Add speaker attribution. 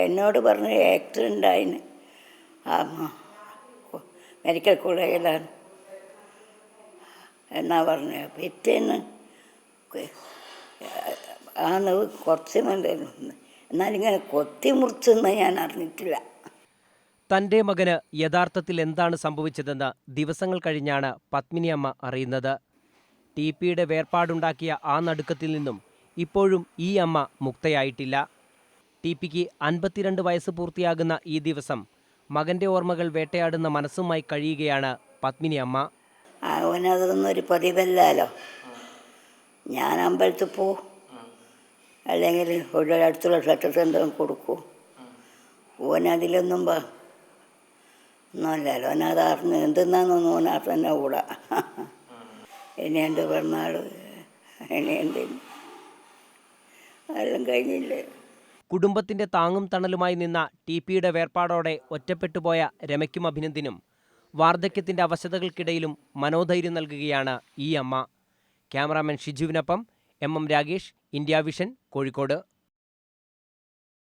Speaker 1: എന്നോട് പറഞ്ഞു ആക്സിഡന്റ് ആയിന്. ആ മെഡിക്കൽ കോളേജിലാണ്. എന്നാ പറഞ്ഞു പിറ്റേന്ന് ആന്ന് കുറച്ച് മണ്ടായിരുന്നു എന്നാലിങ്ങനെ കൊത്തി മുറിച്ചെന്ന് ഞാൻ അറിഞ്ഞിട്ടില്ല.
Speaker 2: തന്റെ മകന് യഥാർത്ഥത്തിൽ എന്താണ് സംഭവിച്ചതെന്ന് ദിവസങ്ങൾ കഴിഞ്ഞാണ് പത്മിനി അമ്മ അറിയുന്നത്. ടി പിയുടെ വേർപാടുണ്ടാക്കിയ ആ നടുക്കത്തിൽ നിന്നും ഇപ്പോഴും ഈ അമ്മ മുക്തയായിട്ടില്ല. ടി പിക്ക് അൻപത്തിരണ്ട് വയസ്സ് പൂർത്തിയാകുന്ന ഈ ദിവസം മകന്റെ ഓർമ്മകൾ വേട്ടയാടുന്ന മനസ്സുമായി കഴിയുകയാണ് പത്മിനി അമ്മ.
Speaker 1: അവനതൊന്നും ഒരു പതിവല്ലല്ലോ ഞാൻ അമ്പലത്തിൽ പോ. അല്ലെങ്കിൽ ഇവിടെ അടുത്തുള്ള ക്ഷേത്രത്തിൽ എന്തെങ്കിലും കൊടുക്കൂ. ഓനതിലൊന്നും ഒന്നുമല്ലല്ലോ. ഓനത് അറിഞ്ഞ് എന്തെന്നാന്നൊന്നും ഓന തന്നെ കൂടാ. ഇനി എന്റെ പിറന്നാൾ ഇനി എന്തെങ്കിലും എല്ലാം കഴിഞ്ഞില്ലേ?
Speaker 2: കുടുംബത്തിന്റെ താങ്ങും തണലുമായി നിന്ന ടി പിയുടെ വേർപാടോടെ ഒറ്റപ്പെട്ടുപോയ രമയ്ക്കും അഭിനന്ദിനും വാർദ്ധക്യത്തിന്റെ അവശതകൾക്കിടയിലും മനോധൈര്യം നൽകുകയാണ് ഈ അമ്മ. Cameraman ഷിജുവിനൊപ്പം M M Ragesh India Vision Kozhikode.